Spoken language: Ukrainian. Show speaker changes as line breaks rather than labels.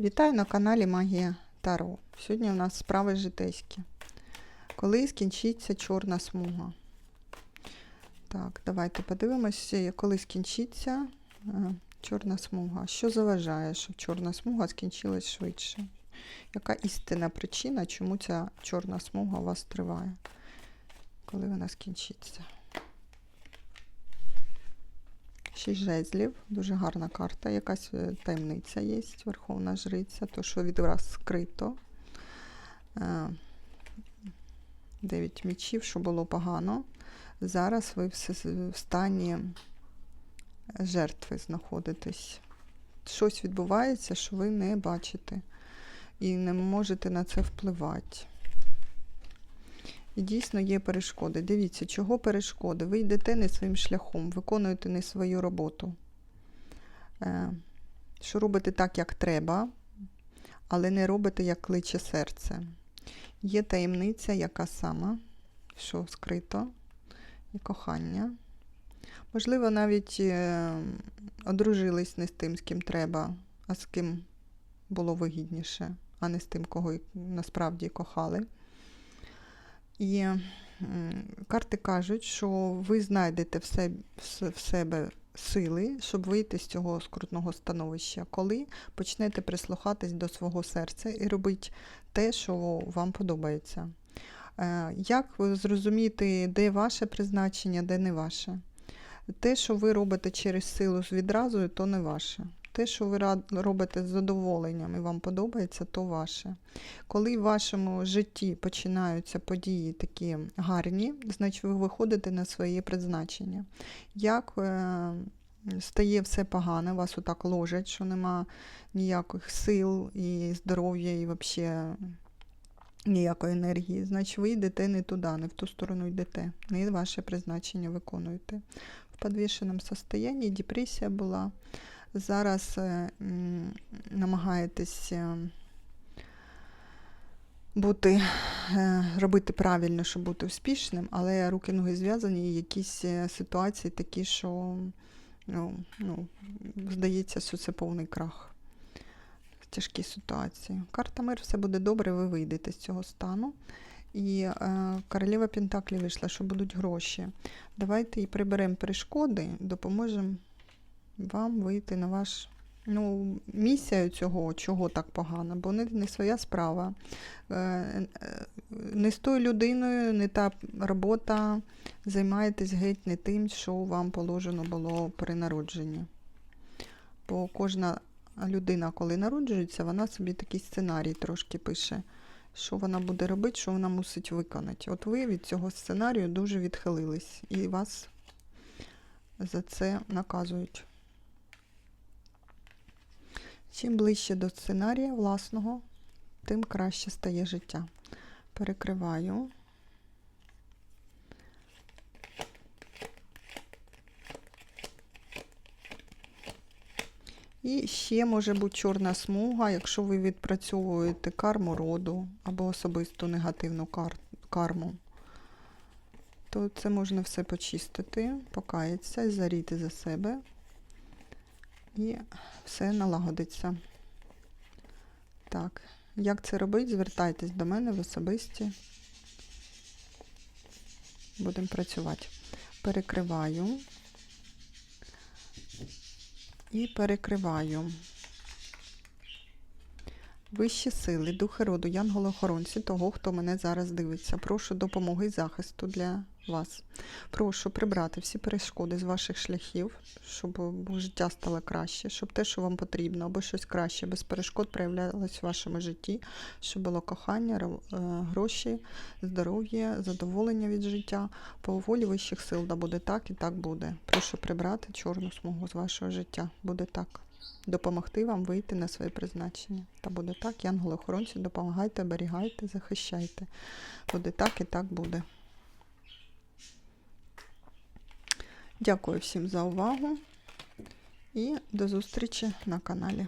Вітаю на каналі Магія Таро. Сьогодні у нас справи житейські. Коли скінчиться чорна смуга? Так, давайте подивимося, коли скінчиться е, чорна смуга. Що заважає, щоб чорна смуга скінчилась швидше? Яка істинна причина, чому ця чорна смуга у вас триває? Коли вона скінчиться? Шість жезлів, дуже гарна карта, якась е, таємниця є, Верховна Жриця, то, що від вас скрито. Е, Дев'ять мічів, що було погано. Зараз ви в стані жертви знаходитесь. Щось відбувається, що ви не бачите і не можете на це впливати. І дійсно є перешкоди. Дивіться, чого перешкоди? Ви йдете не своїм шляхом, виконуєте не свою роботу. Е, Що робите так, як треба, але не робите, як кличе серце. Є таємниця, яка сама, що скрито, і кохання. Можливо, навіть е, одружились не з тим, з ким треба, а з ким було вигідніше, а не з тим, кого насправді кохали. І карти кажуть, що ви знайдете в себе, сили, щоб вийти з цього скрутного становища, коли почнете прислухатись до свого серця і робити те, що вам подобається. Е, Як зрозуміти, де ваше призначення, де не ваше? Те, що ви робите через силу відразу, то не ваше. Те, що ви робите з задоволенням і вам подобається, то ваше. Коли в вашому житті починаються події такі гарні, значить ви виходите на своє призначення. Як е, стає все погане, вас отак ложать, що нема ніяких сил і здоров'я, і взагалі ніякої енергії, значить ви йдете не туди, не в ту сторону йдете, не ваше призначення виконуєте. В підвішеному состоянні депресія була. Зараз е, намагаєтесь е, бути, е, робити правильно, щоб бути успішним, але руки ноги зв'язані, і якісь ситуації такі, що ну, ну, здається, що це повний крах. Тяжкі ситуації. Карта мир, все буде добре, ви вийдете з цього стану. І е, королева Пентаклі вийшла, що будуть гроші. Давайте і приберемо перешкоди, допоможемо вам вийти на ваш. Ну, місія цього, чого так погано, бо не, не своя справа. Е, е, не з тою людиною, не та робота, займаєтесь геть не тим, що вам положено було при народженні. Бо кожна людина, коли народжується, вона собі такий сценарій трошки пише, що вона буде робити, що вона мусить виконати. От ви від цього сценарію дуже відхилились, і вас за це наказують. Чим ближче до сценарія власного, тим краще стає життя. Перекриваю. І ще може бути чорна смуга, якщо ви відпрацьовуєте карму роду або особисту негативну кар- карму, то це можна все почистити, покаятися, заріти за себе і все налагодиться. Так, як це робити? Звертайтесь до мене в особисті. Будемо працювати. Перекриваю. І перекриваю. Вищі сили, духи роду, янголи-охоронці, того, хто мене зараз дивиться. Прошу допомоги і захисту для вас. Прошу прибрати всі перешкоди з ваших шляхів, щоб життя стало краще, щоб те, що вам потрібно, або щось краще, без перешкод проявлялось в вашому житті, щоб було кохання, е, гроші, здоров'я, задоволення від життя. По волі вищих сил, да буде так і так буде. Прошу прибрати чорну смугу з вашого життя. Буде так. Допомогти вам вийти на своє призначення. Та буде так, янголи-охоронці, допомагайте, оберігайте, захищайте. Буде так і так буде. Дякую всім за увагу і до зустрічі на каналі.